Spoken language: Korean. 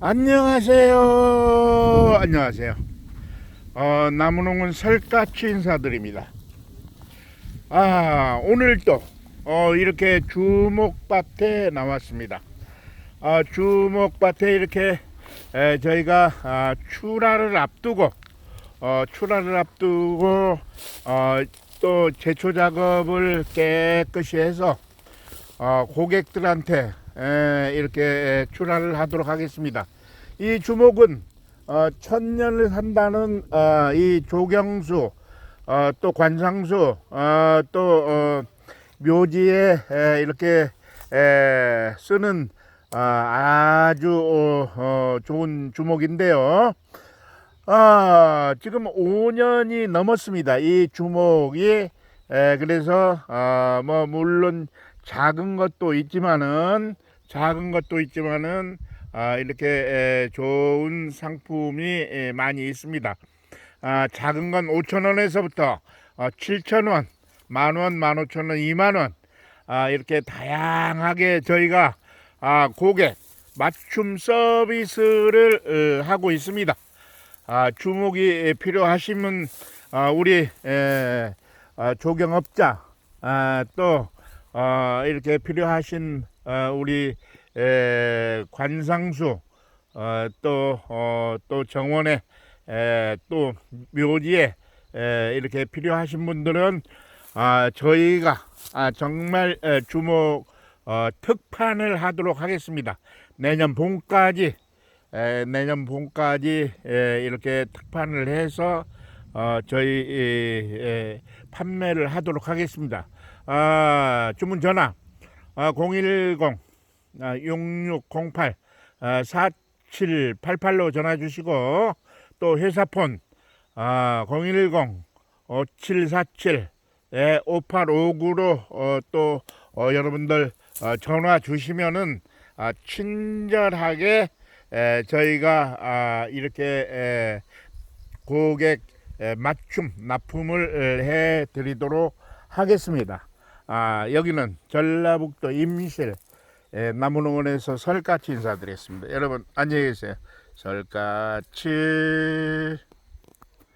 안녕하세요. 안녕하세요. 어, 나무농은 설까치 인사드립니다. 아, 오늘 또 어, 이렇게 주목밭에 나왔습니다. 아, 주목밭에 이렇게 에, 저희가 아, 출하를 앞두고 어, 출하를 앞두고 어, 또 제초 작업을 깨끗이 해서 어, 고객들한테 에, 이렇게 에, 출하를 하도록 하겠습니다. 이 주목은 어, 천년을 산다는 어, 이 조경수 어, 또 관상수 어, 또 어, 묘지에 에, 이렇게 에, 쓰는 어, 아주 어, 어, 좋은 주목인데요. 아, 지금 5년이 넘었습니다. 이 주목이 에, 그래서 아, 뭐 물론 작은 것도 있지만은 작은 것도 있지만은 아, 이렇게 에, 좋은 상품이 에, 많이 있습니다. 아, 작은 건 5천 원에서부터 어, 7천 원, 만 원, 만 오천 원, 2만 원 아, 이렇게 다양하게 저희가 아, 고객 맞춤 서비스를 어, 하고 있습니다. 아, 주목이 필요하시면 아, 우리 조경업자 아, 또 어, 이렇게 필요하신 어, 우리 에, 관상수 어, 또, 어, 또 정원에 에, 또 묘지에 에, 이렇게 필요하신 분들은 아, 저희가 아, 정말 에, 주목 어, 특판을 하도록 하겠습니다. 내년 봄까지 에, 내년 봄까지 에, 이렇게 특판을 해서 어, 저희 판매를 하도록 하겠습니다. 아, 주문 전화 아, 010 아, 6608 아, 4788로 전화 주시고 또 회사폰 아, 010 5747 예, 5859로 어, 또 어, 여러분들 어, 전화 주시면은 아, 친절하게 에, 저희가 아, 이렇게 에, 고객 에, 맞춤 납품을 해 드리도록 하겠습니다. 아, 여기는 전라북도 임실 에, 나무농원에서 설까치 인사드리겠습니다. 여러분 안녕히 계세요. 설까치